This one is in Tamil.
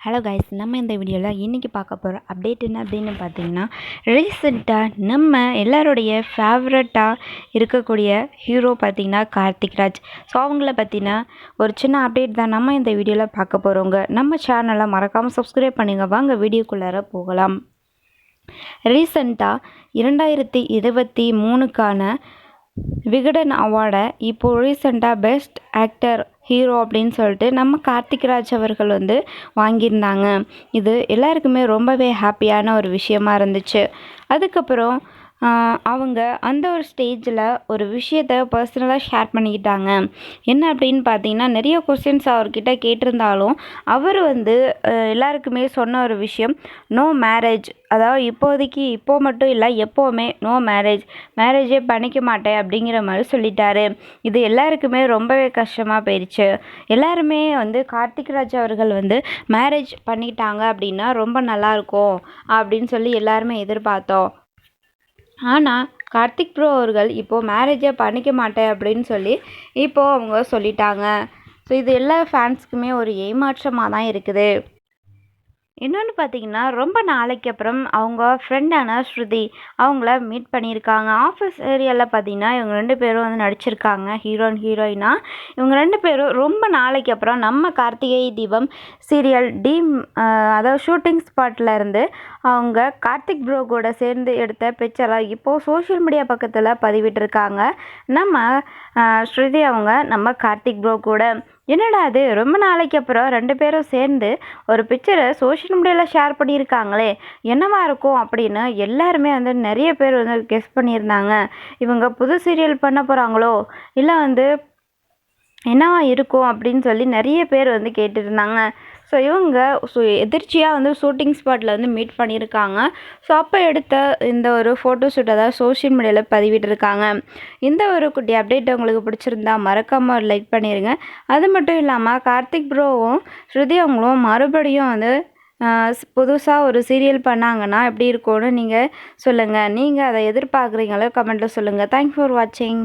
ஹலோ கைஸ் நம்ம இந்த வீடியோவில் இன்றைக்கி பார்க்க போகிற அப்டேட் என்ன அப்படின்னு பார்த்தீங்கன்னா ரீசெண்டாக நம்ம எல்லாருடைய ஃபேவரட்டாக இருக்கக்கூடிய ஹீரோ பார்த்திங்கன்னா கார்த்திக் ராஜ். ஸோ அவங்கள பற்றின ஒரு சின்ன அப்டேட் தான் நம்ம இந்த வீடியோவில் பார்க்க போகிறோங்க நம்ம சேனலை மறக்காமல் சப்ஸ்கிரைப் பண்ணுங்கள் வாங்க வீடியோக்குள்ளார போகலாம். ரீசெண்டாக இரண்டாயிரத்தி இருபத்தி மூணுக்கான விகடன் அவார்டை இப்போது ரீசெண்டாக பெஸ்ட் ஆக்டர் ஹீரோ அப்படின்னு சொல்லிட்டு நம்ம கார்த்திக் ராஜ் அவர்கள் வந்து வாங்கியிருந்தாங்க. இது எல்லாருக்குமே ரொம்பவே ஹாப்பியான ஒரு விஷயமா இருந்துச்சு. அதுக்கப்புறம் அவங்க அந்த ஒரு ஸ்டேஜில் ஒரு விஷயத்த பர்சனலாக ஷேர் பண்ணிக்கிட்டாங்க. என்ன அப்படின்னு பார்த்தீங்கன்னா நிறைய கொஸ்டின்ஸ் அவர்கிட்ட கேட்டிருந்தாலும் அவர் வந்து எல்லாருக்குமே சொன்ன ஒரு விஷயம் நோ மேரேஜ் அதாவது இப்போதைக்கு இப்போ மட்டும் இல்லை எப்போவுமே நோ மேரேஜ் மேரேஜே பண்ணிக்க மாட்டேன் அப்படிங்கிற மாதிரி சொல்லிட்டாரு. இது எல்லாருக்குமே ரொம்பவே கஷ்டமாக போயிடுச்சு எல்லாருமே வந்து கார்த்திக் ராஜ் அவர்கள் வந்து மேரேஜ் பண்ணிட்டாங்க அப்படின்னா ரொம்ப நல்லாயிருக்கும் அப்படின்னு சொல்லி எல்லாருமே எதிர்பார்த்தோம். ஆனால் கார்த்திக் ப்ரோ அவர்கள் இப்போது மேரேஜே பண்ணிக்க மாட்டேன் அப்படின்னு சொல்லி இப்போது அவங்க சொல்லிட்டாங்க. ஸோ இது எல்லா ஃபேன்ஸுக்குமே ஒரு ஏமாற்றமாக தான் இருக்குது. இன்னொன்று பார்த்தீங்கன்னா ரொம்ப நாளைக்கு அப்புறம் அவங்க ஃப்ரெண்டான ஸ்ருதி அவங்கள மீட் பண்ணியிருக்காங்க. ஆஃபீஸ் ஏரியாவில் பார்த்தீங்கன்னா இவங்க ரெண்டு பேரும் வந்து நடிச்சிருக்காங்க. ஹீரோன் ஹீரோயினா இவங்க ரெண்டு பேரும் ரொம்ப நாளைக்கு அப்புறம் நம்ம கார்த்திகை தீபம் சீரியல் டீம் அதாவது ஷூட்டிங் ஸ்பாட்டில் இருந்து அவங்க கார்த்திக் ப்ரோ கூட சேர்ந்து எடுத்த பிக்சரை இப்போது சோஷியல் மீடியா பக்கத்தில் பதிவிட்டிருக்காங்க. நம்ம ஸ்ருதி அவங்க நம்ம கார்த்திக் ப்ரோ கூட என்னடா அது ரொம்ப நாளைக்கு அப்புறம் ரெண்டு பேரும் சேர்ந்து ஒரு பிக்சரை சோஷியல் மீடியாவில் ஷேர் பண்ணியிருக்காங்களே. என்னவா இருக்கும் அப்படின்னு எல்லாருமே வந்து நிறைய பேர் வந்து கெஸ் பண்ணியிருந்தாங்க. இவங்க புது சீரியல் பண்ண போகிறாங்களோ இல்லை வந்து என்னவா இருக்கும் அப்படின்னு சொல்லி நிறைய பேர் வந்து கேட்டுருந்தாங்க ஸோ இவங்க ஸோ எதிர்ச்சியாக வந்து ஷூட்டிங் ஸ்பாட்டில் வந்து மீட் பண்ணியிருக்காங்க ஸோ அப்போ எடுத்த இந்த ஒரு ஃபோட்டோ ஷூட்டை தான் சோஷியல் மீடியாவில் பதிவிட்டிருக்காங்க. இந்த ஒரு குட்டி அப்டேட் உங்களுக்கு பிடிச்சிருந்தா மறக்காமல் ஒரு லைக் பண்ணிடுங்க அது மட்டும் இல்லாமல் கார்த்திக் ப்ரோவும் ஸ்ருதி அவங்களும் மறுபடியும் வந்து புதுசாக ஒரு சீரியல் பண்ணாங்கன்னா எப்படி இருக்கும்னு நீங்கள் சொல்லுங்கள் நீங்கள் அதை எதிர்பார்க்குறீங்களோ கமெண்ட்டில் சொல்லுங்கள் தேங்க்ஸ் ஃபார் வாட்சிங்